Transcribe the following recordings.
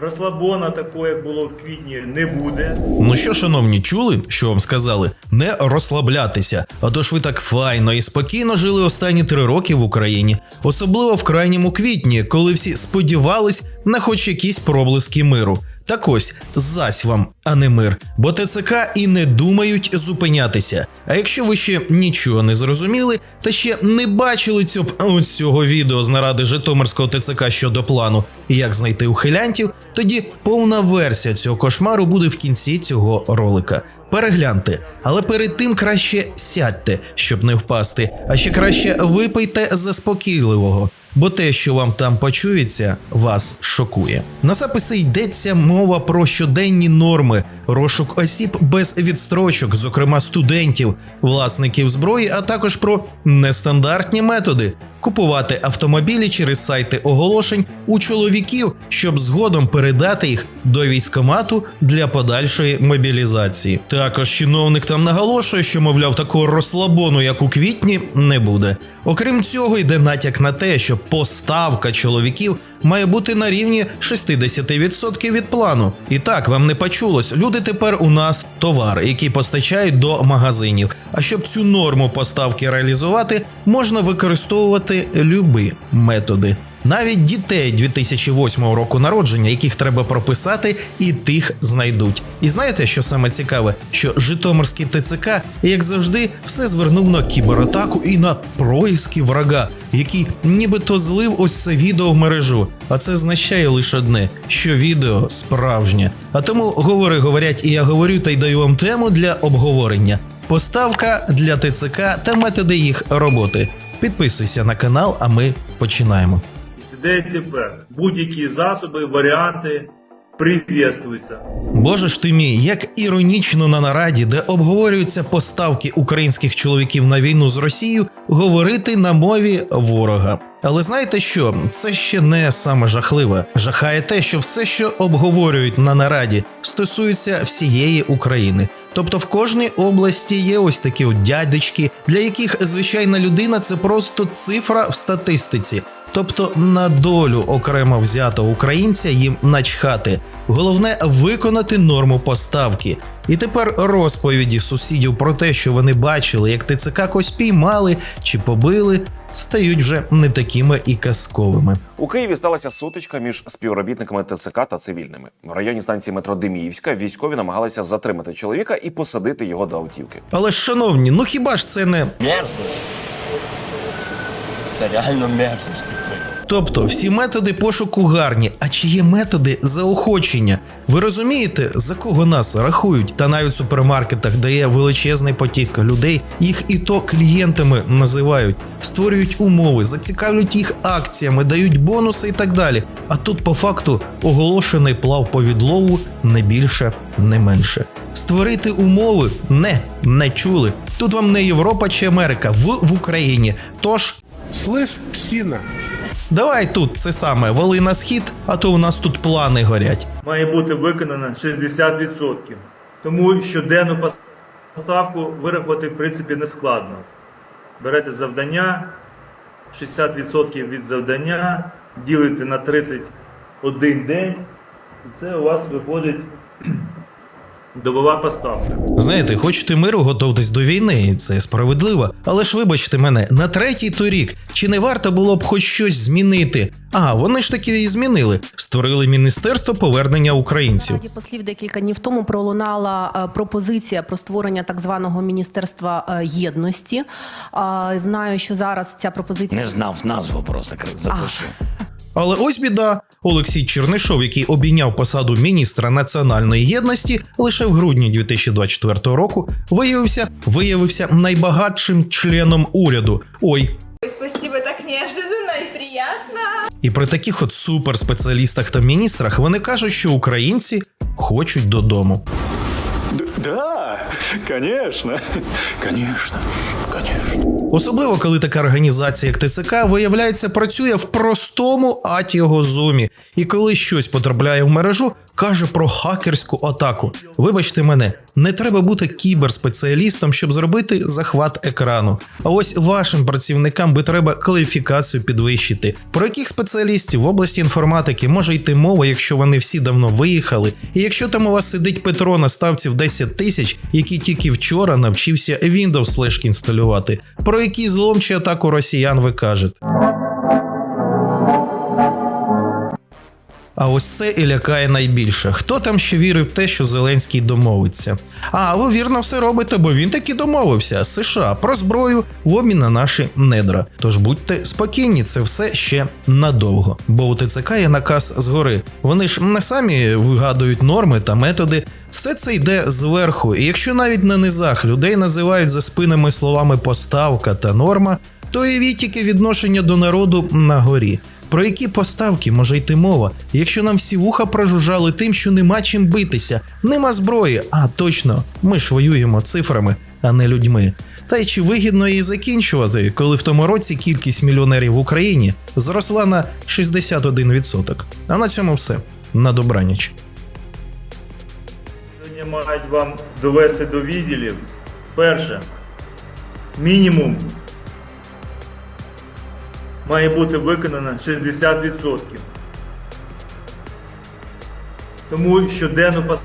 Розслабона такого, як було в квітні, не буде. Ну що, шановні, чули, що вам сказали? Не розслаблятися. А то ж ви так файно і спокійно жили останні три роки в Україні, особливо в крайньому квітні, коли всі сподівались на хоч якісь проблиски миру. Так ось зась вам, а не мир, бо ТЦК і не думають зупинятися. А якщо ви ще нічого не зрозуміли та ще не бачили цього, цього відео з наради Житомирського ТЦК щодо плану, як знайти ухилянтів, тоді повна версія цього кошмару буде в кінці цього ролика. Перегляньте, але перед тим краще сядьте, щоб не впасти, а ще краще випийте заспокійливого, бо те, що вам там почується, вас шокує. На записи йдеться мова про щоденні норми, розшук осіб без відстрочок, зокрема студентів, власників зброї, а також про нестандартні методи. Купувати автомобілі через сайти оголошень у чоловіків, щоб згодом передати їх до військомату для подальшої мобілізації. Також чиновник там наголошує, що мовляв такого розслабону, як у квітні, не буде. Окрім цього, йде натяк на те, що поставка чоловіків має бути на рівні 60% від плану. І так вам не почулось. Люди тепер у нас товар, який постачають до магазинів. А щоб цю норму поставки реалізувати, можна використовувати любі методи. Навіть дітей 2008 року народження, яких треба прописати, і тих знайдуть. І знаєте, що саме цікаве? Що Житомирський ТЦК, як завжди, все звернув на кібератаку і на происки врага, який нібито злив ось це відео в мережу. А це означає лише одне, що відео справжнє. А тому говори, говорять, і я говорю та й даю вам тему для обговорення. Поставка для ТЦК та методи їх роботи. Підписуйся на канал, а ми починаємо. Де тепер? Будь-які засоби, варіанти привітствуються. Боже ж ти мій, як іронічно на нараді, де обговорюються поставки українських чоловіків на війну з Росією, говорити на мові ворога. Але знаєте що? Це ще не саме жахливе. Жахає те, що все, що обговорюють на нараді, стосується всієї України. Тобто в кожній області є ось такі от дядечки, для яких звичайна людина це просто цифра в статистиці. Тобто на долю окремо взятого українця їм начхати. Головне виконати норму поставки. І тепер розповіді сусідів про те, що вони бачили, як ТЦК когось піймали чи побили, стають вже не такими і казковими. У Києві сталася сутичка між співробітниками ТЦК та цивільними. В районі станції метро Деміївська військові намагалися затримати чоловіка і посадити його до автівки. Але ж, шановні, ну хіба ж це не Мерзость. Це реально мерзость. Тобто всі методи пошуку гарні, а чи є методи заохочення? Ви розумієте, за кого нас рахують? Та навіть в супермаркетах, де є величезний потік людей, їх і то клієнтами називають, створюють умови, зацікавлюють їх акціями, дають бонуси і так далі. А тут по факту оголошений плав по відлову не більше, не менше. Створити умови не, не чули. Тут вам не Європа чи Америка, в, в Україні. Тож Слышь, псина, Давай тут це саме вали на схід, а то у нас тут плани горять. Має бути виконано 60%. Тому щоденну поставку вирахувати в принципі не складно. Берете завдання, 60% від завдання, ділите на 31 день, і це у вас виходить добова поставка. Знаєте, хочете миру, готовтесь до війни, і це справедливо. Але ж вибачте мене, на третій торік чи не варто було б хоч щось змінити? А вони ж таки і змінили. Створили міністерство повернення українців. Раді послів декілька днів тому пролунала е, пропозиція про створення так званого міністерства е, єдності. Знаю, що зараз ця пропозиція Не знав назву просто крив. Але ось біда. Олексій Чернишов, який обійняв посаду міністра національної єдності лише в грудні 2024 року, виявився виявився найбагатшим членом уряду. Ой, Ой, Спасибо, так неожиданно и приятно. І при таких от суперспеціалістах та міністрах вони кажуть, що українці хочуть додому. Да, конечно. Конечно. Конечно. Особливо, коли така організація, як ТЦК, виявляється, працює в простому атіго зумі, і коли щось потрапляє в мережу, каже про хакерську атаку. Вибачте мене, не треба бути кіберспеціалістом, щоб зробити захват екрану. А ось вашим працівникам би треба кваліфікацію підвищити. Про яких спеціалістів в області інформатики може йти мова, якщо вони всі давно виїхали, і якщо там у вас сидить Петро на ставці в 10 тисяч, який тільки вчора навчився Windows Flash інсталювати. Про який злом чи атаку росіян ви кажете? А ось це і лякає найбільше. Хто там ще вірив в те, що Зеленський домовиться? А ви вірно все робите, бо він таки домовився США про зброю в обмін на наші недра. Тож будьте спокійні, це все ще надовго. Бо у ТЦК є наказ згори. Вони ж не самі вигадують норми та методи. Все це йде зверху. І якщо навіть на низах людей називають за спинами словами поставка та норма, то і тільки відношення до народу на горі. Про які поставки може йти мова, якщо нам всі вуха прожужжали тим, що нема чим битися, нема зброї, а точно, ми ж воюємо цифрами, а не людьми. Та й чи вигідно її закінчувати, коли в тому році кількість мільйонерів в Україні зросла на 61%. А на цьому все. На добраніч. Сьогодні мають вам довести до відділів. Перше, мінімум має бути виконано 60%. Тому щоденну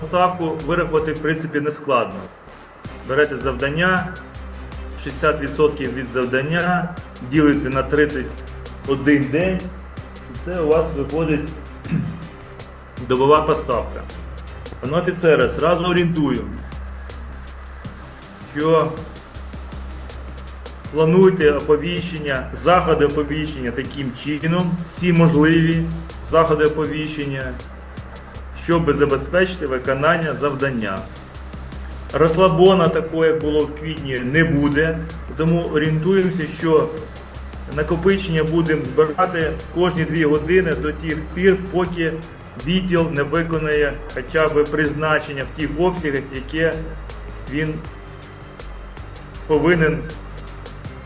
поставку вирахувати в принципі не складно. Берете завдання, 60% від завдання, ділите на 31 день, і це у вас виходить добова поставка. Пане офіцере, зразу орієнтую, що плануйте оповіщення, заходи оповіщення таким чином, всі можливі заходи оповіщення, щоб забезпечити виконання завдання. Розслабона такого, як було в квітні, не буде, тому орієнтуємося, що накопичення будемо збирати кожні 2 години до тих пір, поки відділ не виконає хоча б призначення в тих обсягах, яке він повинен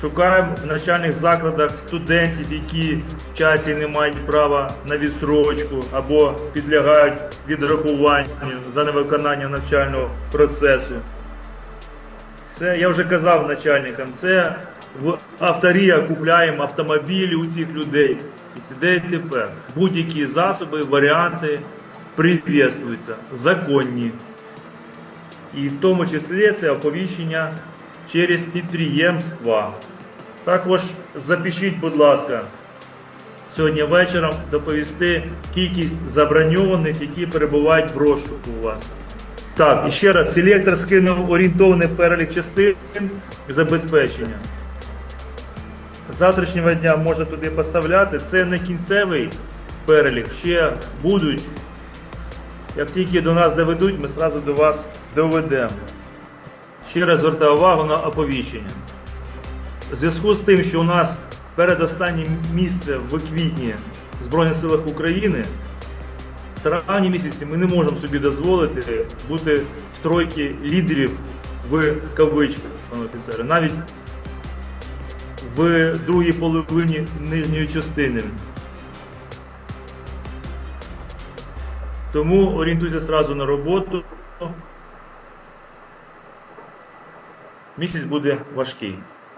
Шукаємо в навчальних закладах студентів, які в часі не мають права на відсрочку або підлягають відрахуванню за невиконання навчального процесу. Це я вже казав начальникам. Це в авторія купляємо автомобілі у цих людей. Т.д. тепер. Будь-які засоби, варіанти приветствуються, законні. І в тому числі це оповіщення через підприємства. Також запишіть, будь ласка, сьогодні вечором доповісти кількість заброньованих, які перебувають в розшуку у вас. Так, і ще раз, селектор скинув орієнтований перелік частин забезпечення. З завтрашнього дня можна туди поставляти. Це не кінцевий перелік, ще будуть. Як тільки до нас доведуть, ми одразу до вас доведемо. Ще раз увагу на оповіщення. У зв'язку з тим, що у нас передостаннє місце в квітні в Збройних силах України, в травні місяці ми не можемо собі дозволити бути в тройці лідерів в кавичках, пане офіцере, навіть в другій половині нижньої частини. Тому орієнтуйтесь одразу на роботу. Місяць буде важкий.